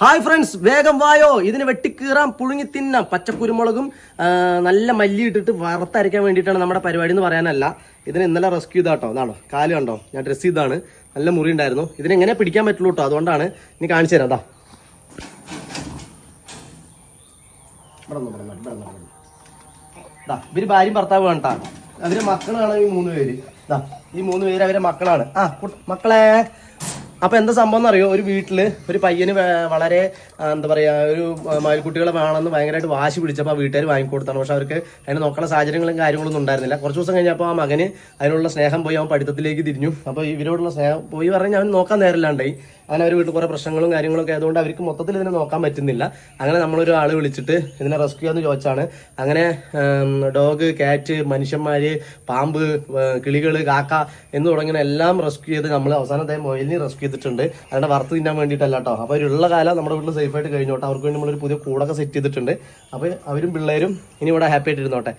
Hi friends വേഗം വായോ. ഇതിന് വെട്ടിക്കീറാം പുഴുങ്ങി തിന്നാം പച്ചക്കുരുമുളകും നല്ല മല്ലി ഇട്ടിട്ട് വറുത്തരയ്ക്കാൻ വേണ്ടിയിട്ടാണ് നമ്മുടെ പരിപാടി എന്ന് പറയാനല്ല. ഇതിന് ഇന്നലെ റെസ്ക്യൂ ചെയ്താട്ടോ. അതാണോ കാൽ കണ്ടോ? ഞാൻ ഡ്രസ് ചെയ്താണ് നല്ല മുറി ഉണ്ടായിരുന്നു. ഇതിനെങ്ങനെ പിടിക്കാൻ പറ്റുള്ളൂ കേട്ടോ അതുകൊണ്ടാണ് ഇനി കാണിച്ചു തരാം. അതാ ഇവർ ഭാര്യയും ഭർത്താവ് വേണ്ട അവരെ മക്കളാണ് ഈ മൂന്ന് പേര്. ഈ മൂന്ന് പേര് അവരെ മക്കളാണ്. ആ മക്കളെ. അപ്പൊ എന്താ സംഭവം എന്നറിയോ? ഒരു വീട്ടിൽ ഒരു പയ്യന് വളരെ എന്താ പറയാ ഒരു മയൽക്കുട്ടികളെ വേണമെന്ന് ഭയങ്കരമായിട്ട് വാശി പിടിച്ചപ്പോൾ ആ വീട്ടുകാർ വാങ്ങിക്കൊടുത്താണ്. പക്ഷെ അവർക്ക് അതിന് നോക്കാനുള്ള സാഹചര്യങ്ങളും കാര്യങ്ങളൊന്നും ഉണ്ടായിരുന്നില്ല. കുറച്ച് ദിവസം കഴിഞ്ഞപ്പോൾ ആ മകന് അതിനുള്ള സ്നേഹം പോയി അവൻ പഠിത്തത്തിലേക്ക് തിരിഞ്ഞു. അപ്പോൾ ഇവരോടുള്ള സ്നേഹം പോയി പറഞ്ഞാൽ അവൻ നോക്കാൻ നേരമില്ലാണ്ടായി. അങ്ങനെ അവർ വീട്ടിൽ കുറേ പ്രശ്നങ്ങളും കാര്യങ്ങളൊക്കെ ആയതുകൊണ്ട് അവർക്ക് മൊത്തത്തിൽ ഇതിനെ നോക്കാൻ പറ്റുന്നില്ല. അങ്ങനെ നമ്മളൊരു ആൾ വിളിച്ചിട്ട് ഇതിനെ റെസ്ക്യൂ എന്ന് ചോദിച്ചാണ്. അങ്ങനെ ഡോഗ് ക്യാറ്റ് മനുഷ്യന്മാര് പാമ്പ് കിളികൾ കാക്ക എന്ന് തുടങ്ങിയ എല്ലാം റെസ്ക്യൂ ചെയ്ത് നമ്മൾ അവസാനത്തെ മൊയിലിനെ റെസ്ക്യൂ ചെയ്തിട്ടുണ്ട്. അതിന്റെ വറുത്ത് തിന്നാൻ വേണ്ടിയിട്ടല്ല കേട്ടോ അപ്പോൾ അവരുള്ള കാലം നമ്മുടെ വീട്ടിൽ സേഫ് ആയിട്ട് കഴിഞ്ഞോട്ടെ. അവർക്ക് വേണ്ടി നമ്മളൊരു പുതിയ കൂടൊക്കെ സെറ്റ് ചെയ്തിട്ടുണ്ട്. അപ്പോൾ അവരും പിള്ളേരും ഇനി ഇവിടെ ഹാപ്പി ആയിട്ട് ഇരുന്നോട്ടെ.